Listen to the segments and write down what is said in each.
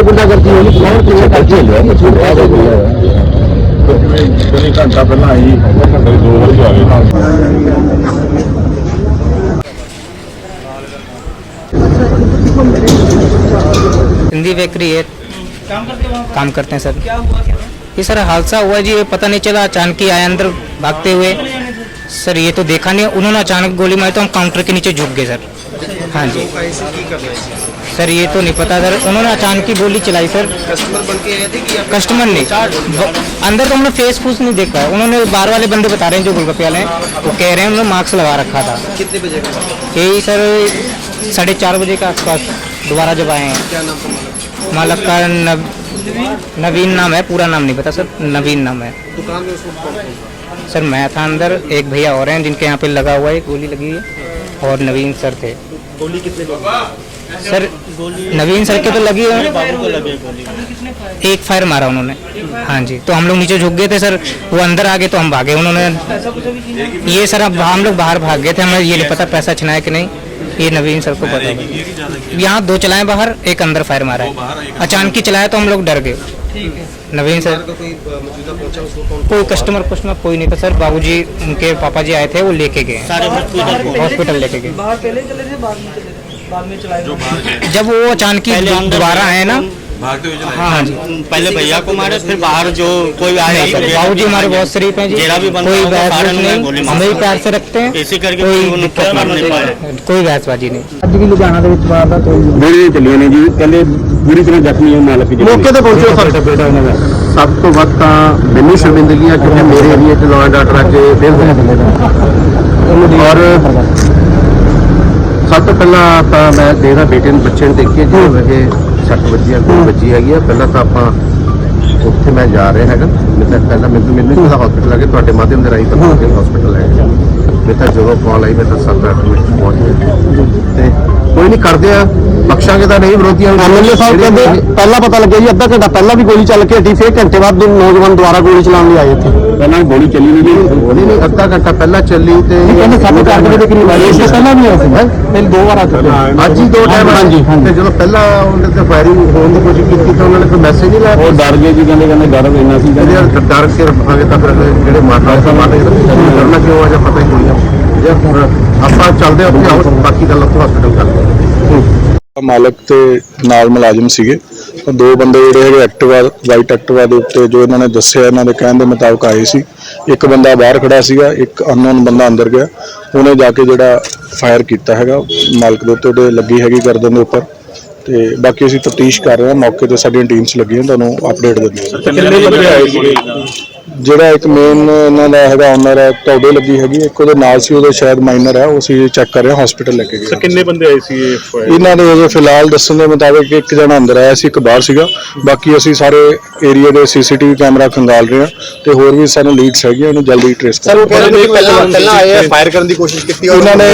ਇਹ ਗੁੰਡਾਗਰਦੀ ਹੋਈ ਕੌਣ ਕਿਵੇਂ ਕਰਦੀ ਹੈ ਇਹ ਝੂਠ ਹੈ ਕੋਈ ਘੰਟਾ ਪਹਿਲਾਂ ਆਈ ਘੰਟੇ ਦੋ ਵਜੇ ਆ ਗਏ हिंदी बेकरी है काम करते हैं सर ये सर हादसा हुआ जी ये पता नहीं चला अचानक ही आए अंदर भागते हुए सर ये तो देखा नहीं उन्होंने अचानक गोली मारी तो हम काउंटर के नीचे झुक गए सर हाँ जी। सर ये तो नहीं पता। सर उन्होंने अचानक ही गोली चलाई सर। कस्टमर बन के कि कस्टमर ब- अंदर तो हमने फेस फूस नहीं देखा। है उन्होंने बाहर वाले बंदे बता रहे हैं जो गोलगप्पे वाले हैं वो कह रहे हैं उन्होंने मास्क लगा रखा था। कितने बजे का? यही सर साढ़े चार बजे के आसपास दोबारा जब आए हैं। क्या नाम मालक? का नव, नवीन नाम है पूरा नाम नहीं पता सर नवीन नाम है। दुकान में? सर मैं था अंदर एक भैया और हैं जिनके यहाँ पे लगा हुआ है गोली लगी है। और नवीन सर थे। गोली कितने सर नवीन सर के तो लगी है। लगे एक फायर मारा उन्होंने। हाँ जी तो हम लोग नीचे झुक गए थे सर। वो अंदर आ गए तो हम भागे उन्होंने। ये सर अब हम लोग बाहर भाग गए थे। हमें ये नहीं पता पैसा छिनाया कि नहीं। ये नवीन सर को पता है। यहाँ दो चलाए बाहर एक अंदर फायर मारा है। अचानक ही चलाया तो हम लोग डर गए। नवीन सर। कोई मौजूदा पहुँचा कोई कस्टमर कस्टमर कोई नहीं था सर। बाबूजी उनके पापा जी आए थे वो लेके गए। हॉस्पिटल लेके गए। बाहर पहले चले थे बाद में चले थे बाद में चलाए जब वो अचानक ही दोबारा आए ना हाँ हाँ जी पहले भैया को मारे फिर बाहर जो कोई आया बाबू जी हमारे बहुत शरीफ हैं जी जेरा भी बंद कोई होगा, बहस फाड़न में नहीं गोली मार हमें भी दी। प्यार से रखते हैं ऐसे करके कोई उन्होंने दिक्कत मार नहीं नहीं पाया कोई बहसबाजी नहीं ਅੱਜ ਵੀ ਲੁਧਿਆਣਾ ਦੇ ਵਿੱਚ ਵਾਰਦਾਤ ਹੋਈ ਗੋਲੀਆਂ ਚੱਲੀਆਂ ਨੇ ਜੀ ਕਹਿੰਦੇ ਬੁਰੀ ਤਰ੍ਹਾਂ ਜ਼ਖਮੀ ਹੈ ਮਾਲਕ ਜੀ ਮੌਕੇ ਤੇ ਪਹੁੰਚੇ ਸਰ ਬੇਟਾ ਇਹਨਾਂ ਦਾ ਸਭ ਤੋਂ ਵੱਧ ਤਾਂ ਮੈਨੂੰ ਸ਼ਰਮਿੰਦਗੀ ਆ ਕਿਉਂਕਿ ਮੇਰੇ ਏਰੀਆ 'ਚ ਲਾਅ ਐਂਡ ਆਰਡਰ ਆ ਕੇ ਬਿਲਕੁਲ ਔਰ ਸਭ ਤੋਂ ਪਹਿਲਾਂ ਤਾਂ ਮੈਂ ਦੇਦਾ ਬੇਟੇ ਨੂੰ ਬੱਚੇ ਨੂੰ ਦੇਖੀਏ ਜਿਹਦੇ ਵਜੇ ਸੱਟ ਵੱਜੀ ਆ ਕੋਈ ਵੱਜੀ ਹੈਗੀ ਆ। ਪਹਿਲਾਂ ਤਾਂ ਆਪਾਂ ਉੱਥੇ ਮੈਂ ਜਾ ਰਿਹਾ ਹੈਗਾ। ਮੈਂ ਤਾਂ ਪਹਿਲਾਂ ਮੈਨੂੰ ਮੈਨੂੰ ਨਹੀਂ ਹਸਪੀਟਲ ਆ ਕੇ ਤੁਹਾਡੇ ਮਾਧਿਅਮ ਦੇ ਰਾਹੀਂ ਪਤਾ ਕਿ ਹਸਪੀਟਲ ਹੈ ਮੈਂ ਤਾਂ ਜਦੋਂ ਕਾਲ ਆਈ ਮੈਂ ਤਾਂ 7-8 ਮਿੰਟ 'ਚ ਪਹੁੰਚ ਗਿਆ। ਤੇ ਕੋਈ ਨਹੀਂ ਕਰਦੇ ਆ। ਬਖਸ਼ਾਂਗੇ ਤਾਂ ਨਹੀਂ ਵਿਰੋਧੀਆਂ ਨੂੰ। ਐਮਐਲਏ ਸਾਹਿਬ ਕਹਿੰਦੇ ਪਹਿਲਾਂ ਪਤਾ ਲੱਗਿਆ ਜੀ ਅੱਧਾ ਘੰਟਾ ਪਹਿਲਾਂ ਵੀ ਗੋਲੀ ਚੱਲ ਕੇ ਹਟੀ ਫਿਰ ਘੰਟੇ ਬਾਅਦ ਦੋ ਨੌਜਵਾਨ ਦੁਬਾਰਾ ਗੋਲੀ ਚਲਾਉਣ ਲਈ ਆਏ ਇੱਥੇ। ਪਹਿਲਾਂ ਗੋਲੀ ਚੱਲੀ ਨਹੀਂ ਜੀ। ਗੋਲੀ ਨਹੀਂ ਅੱਧਾ ਘੰਟਾ ਪਹਿਲਾਂ ਚੱਲੀ ਤੇ ਕਹਿੰਦੇ ਸਾਢੇ ਚਾਰ ਵਜੇ ਦੇ ਕਰੀਬ ਆਏ ਇਸ ਤੋਂ ਪਹਿਲਾਂ ਵੀ ਆਏ ਸੀ। ਪਹਿਲੇ ਦੋ ਵਾਰ ਆ ਚੁੱਕੇ। ਅੱਜ ਹੀ ਦੋ ਟਾਈਮ ਹਾਂਜੀ, ਹਾਂਜੀ। ਤੇ ਜਦੋਂ ਪਹਿਲਾਂ ਉਹਨੇ ਤੇ ਫਾਇਰਿੰਗ ਹੋਣ ਦੀ ਕੋਸ਼ਿਸ਼ ਕੀਤੀ ਤਾਂ ਉਹਨਾਂ ਨੇ ਕੋਈ ਮੈਸੇਜ ਨਹੀਂ ਲਾਇਆ। ਉਹ ਡਰ ਗਏ ਜੀ ਕਹਿੰਦੇ ਕਹਿੰਦੇ ਡਰ ਇੰਨਾ ਸੀ ਕਹਿੰਦੇ ਯਾਰ ਡਰ ਕੇ ਰਹਾਂਗੇ ਤਾਂ ਫਿਰ ਜਿਹੜੇ ਮਾਰਨਾ ਤਾਂ ਮਾਰਨੇ ਕਰਨਾ ਕਿਉਂ ਆ ਜਾਂ ਪਤਾ ਹੀ ਨਹੀਂ ਆ ਜੇ ਹੁਣ ਆਪਾਂ ਚੱਲਦੇ ਹਾਂ ਉੱਥੇ ਆਓ ਬਾਕੀ ਗੱਲ ਉੱਥੇ ਹਸਪੀਟਲ ਕਰਦੇ ਹਾਂ। ਮਾਲਕ ਤੇ ਨਾਲ ਮੁਲਾਜ਼ਮ ਸੀਗੇ। ਤਾਂ ਦੋ ਬੰਦੇ ਜਿਹੜੇ ਹੈਗੇ ਐਕਟਿਵਾ ਵਾਈਟ ਐਕਟਿਵਾ ਦੇ ਉੱਤੇ ਜੋ ਇਹਨਾਂ ਨੇ ਦੱਸਿਆ ਇਹਨਾਂ ਦੇ ਕਹਿਣ ਦੇ ਮੁਤਾਬਕ ਆਏ ਸੀ। ਇੱਕ ਬੰਦਾ ਬਾਹਰ ਖੜਾ ਸੀਗਾ ਇੱਕ ਅਨਨੋਨ ਬੰਦਾ ਅੰਦਰ ਗਿਆ। ਉਹਨੇ ਜਾ ਕੇ ਜਿਹੜਾ ਫਾਇਰ ਕੀਤਾ ਹੈਗਾ ਮਾਲਕ ਦੇ ਉੱਤੇ ਉਹਦੇ ਲੱਗੀ ਹੈਗੀ ਗਰਦਨ ਦੇ ਉੱਪਰ। ਤੇ ਬਾਕੀ ਅਸੀਂ ਤਫਤੀਸ਼ ਕਰ ਰਹੇ ਹਾਂ ਮੌਕੇ ਤੇ ਸਾਡੀਆਂ ਟੀਮਸ ਲੱਗੀਆਂ ਤੁਹਾਨੂੰ ਅਪਡੇਟ ਦਿੰਦੇ ਹਾਂ। ਕਿੰਨੇ ਬੰਦੇ ਆਏ ਸੀਗੇ? ਜਿਹੜਾ ਇੱਕ ਮੇਨ ਇਹਨਾਂ ਦਾ ਹੈਗਾ ਓਨਰ ਹੈ ਤੌੜੇ ਲੱਗੀ ਹੈਗੀ ਇੱਕ ਉਹਦੇ ਨਾਲ ਸੀ ਉਹਦੇ ਸ਼ਾਇਦ ਮਾਈਨਰ ਹੈ ਉਹ ਅਸੀਂ ਚੈੱਕ ਕਰ ਰਹੇ ਹਸਪੀਟਲ ਲੈ ਕੇ ਗਏ ਹਾਂ। ਕਿੰਨੇ ਬੰਦੇ ਆਏ ਸੀ ਇਹ? ਇਹਨਾਂ ਦੇ ਅਜੇ ਫਿਲਹਾਲ ਦੱਸਣ ਦੇ ਮੁਤਾਬਕ ਇੱਕ ਜਣਾ ਅੰਦਰ ਆਇਆ ਸੀ ਇੱਕ ਬਾਹਰ ਸੀਗਾ ਬਾਕੀ ਅਸੀਂ ਸਾਰੇ ਏਰੀਆ ਦੇ ਸੀਸੀਟੀਵੀ ਕੈਮਰਾ ਖੰਗਾਲ ਰਹੇ ਹਾਂ ਤੇ ਹੋਰ ਵੀ ਸਾਨੂੰ ਲੀਡਸ ਹੈਗੀਆਂ ਉਹਨੂੰ ਜਲਦੀ ਟ੍ਰੇਸ ਕਰ। ਉਹ ਕਹਿੰਦੇ ਪਹਿਲਾਂ ਪਹਿਲਾਂ ਆਏ ਆ ਫਾਇਰ ਕਰਨ ਦੀ ਕੋਸ਼ਿਸ਼ ਕੀਤੀ ਇਹਨਾਂ ਨੇ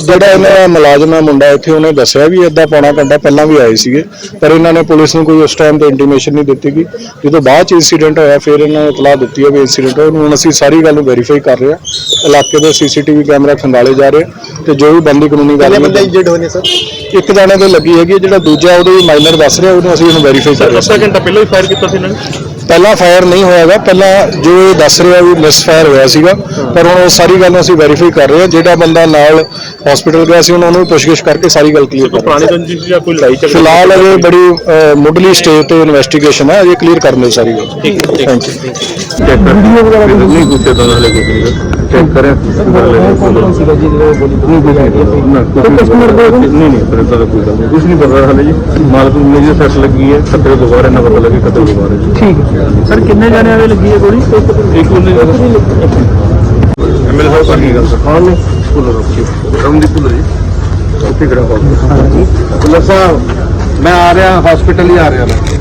ਜਿਹੜਾ ਇਹਨਾਂ ਦਾ ਮੁਲਾਜ਼ਮ ਹੈ ਮੁੰਡਾ ਇੱਥੇ ਉਹਨੇ ਦੱਸਿਆ ਵੀ ਇਦਾਂ ਪੌਣਾ ਘੰਟਾ ਪਹਿਲਾਂ ਵੀ ਆਏ ਸੀਗੇ ਪਰ ਇਹਨਾਂ ਨੇ ਪੁਲਿਸ ਨੂੰ ਕੋਈ ਉਸ ਟਾਈਮ ਤੇ ਇੰਟੀਮੇਸ਼ਨ ਨਹੀਂ ਦਿੱਤੀ ਗਈ। ਜਦੋਂ ਬਾਅਦ ਚ ਇਨਸੀਡੈਂਟ ਹੋਇਆ ਫਿਰ ਇਹਨਾਂ ਨੇ ਇਤਲਾਹ ਦਿੱਤੀ ਹੈ ਵੀ ਇਨਸੀਡੈਂਟ ਹੋਇਆ। ਹੁਣ ਅਸੀਂ ਸਾਰੀ ਗੱਲ ਨੂੰ ਵੈਰੀਫਾਈ ਕਰ ਰਹੇ ਹਾਂ ਇਲਾਕੇ ਦੇ ਸੀਸੀਟੀਵੀ ਕੈਮਰਾ ਖੰਗਾਲੇ ਜਾ ਰਹੇ ਤੇ ਜੋ ਵੀ ਬੰਦੀ ਕਾਨੂੰਨੀ ਗੱਲ ਬੰਦੇ ਇੰਜਰਡ ਹੋਏ ਨੇ ਸਰ? ਇੱਕ ਜਾਣੇ ਦੇ ਲੱਗੀ ਹੈਗੀ ਹੈ, ਜਿਹੜਾ ਦੂਜਾ ਉਹਦੇ ਮਾਈਨਰ ਦੱਸ ਰਿਹਾ ਉਹਨੂੰ ਅਸੀਂ ਹੁਣ ਵੈਰੀਫਾਈ ਕਰ ਰਹੇ ਹਾਂ ਘੰਟਾ ਪਹਿਲਾਂ ਹੀ ਫਾਇਰ ਕੀਤਾ ਸੀ ਇਹਨਾਂ ਨੇ? ਪਹਿਲਾਂ ਫਾਇਰ ਨਹੀਂ ਹੋਇਆਗਾ ਪਹਿਲਾਂ ਜੋ ਇਹ ਦੱਸ ਰਿਹਾ ਵੀ ਮਿਸ ਫਾਇਰ ਹੋਇਆ ਸੀਗਾ ਪਰ ਹੁਣ ਉਹ ਸਾਰੀ ਗੱਲ ਨੂੰ ਅਸੀਂ ਵੈਰੀਫਾਈ ਕਰ ਰਹੇ ਹਾਂ। ਜਿਹੜਾ ਬੰਦਾ ਨਾਲ ਹਸਪੀਟਲ ਗਿਆ ਸੀ ਉਹਨਾਂ ਨੂੰ ਪੁੱਛਗਿੱਛ ਕਰਕੇ ਸਾਰੀ ਗੱਲ ਕਲੀਅਰ ਕਰ ਪੁਰਾਣੀ ਰੰਜਿਸ਼ ਜਾਂ ਕੋਈ ਲੜਾਈ ਹਾਂ ਝਗੜਾ ਫਿਲਹਾਲ ਇਹ ਬੜੀ ਅਹ, ਮੁੱਢਲੀ ਸਟੇਜ ਤੇ ਇਨਵੈਸਟੀਗੇਸ਼ਨ ਹੈ। ਇਹ ਕਲੀਅਰ ਕਰਨ ਦੀ ਸਾਰੀ ਗੱਲ। ਠੀਕ ਹੈ ਥੈਂਕ ਯੂ ਨਹੀਂ ਗੁੱਸੇ ਤੋਂ ਹਲੇ ਕੁਝ ਨਹੀਂ ਚੈੱਕ ਕਰਿਆ? ਸੀਗਾ ਜੀ ਜਦੋਂ ਗੋਲੀ ਨਹੀਂ ਕੁਝ ਨਹੀਂ ਕਸਟਮਰ ਨਹੀਂ ਫਿਰ ਤਾਂ ਕੋਈ ਗੱਲ ਨਹੀਂ। ਕੁਝ ਨਹੀਂ ਪਤਾ ਹਲੇ ਜੀ। ਮਾਲਕ ਨੂੰ ਮੇਰੀ ਸੱਟ ਲੱਗੀ ਹੈ ਕਦੇ ਤੋਂ ਬਾਹਰ ਇਹਨਾਂ ਪਤਾ ਲੱਗੇ ਕਦੇ ਤੋਂ ਬਾਹਰ ਜੀ। ਠੀਕ ਸਰ ਕਿੰਨੇ ਜਾਣੇ ਆਵੇ ਲੱਗੀ ਹੈ ਗੋਲੀ? ਇੱਕ ਉਹਨੇ ਐਮਐਲ ਸਾਹਿਬ ਕਰ ਕੀ ਗੱਲ ਸਰ ਹਾਂ ਨਹੀਂ ਭੁੱਲ ਰੱਖੀ ਰਮਦੀਪ ਭੁੱਲ ਜੀ। ਉੱਥੇ ਕਿਹੜਾ ਹਸਪੀਟਲ ਭੁੱਲਰ ਸਾਹਿਬ ਮੈਂ ਆ ਰਿਹਾ ਹਸਪੀਟਲ ਹੀ ਆ ਰਿਹਾ ਮੈਂ।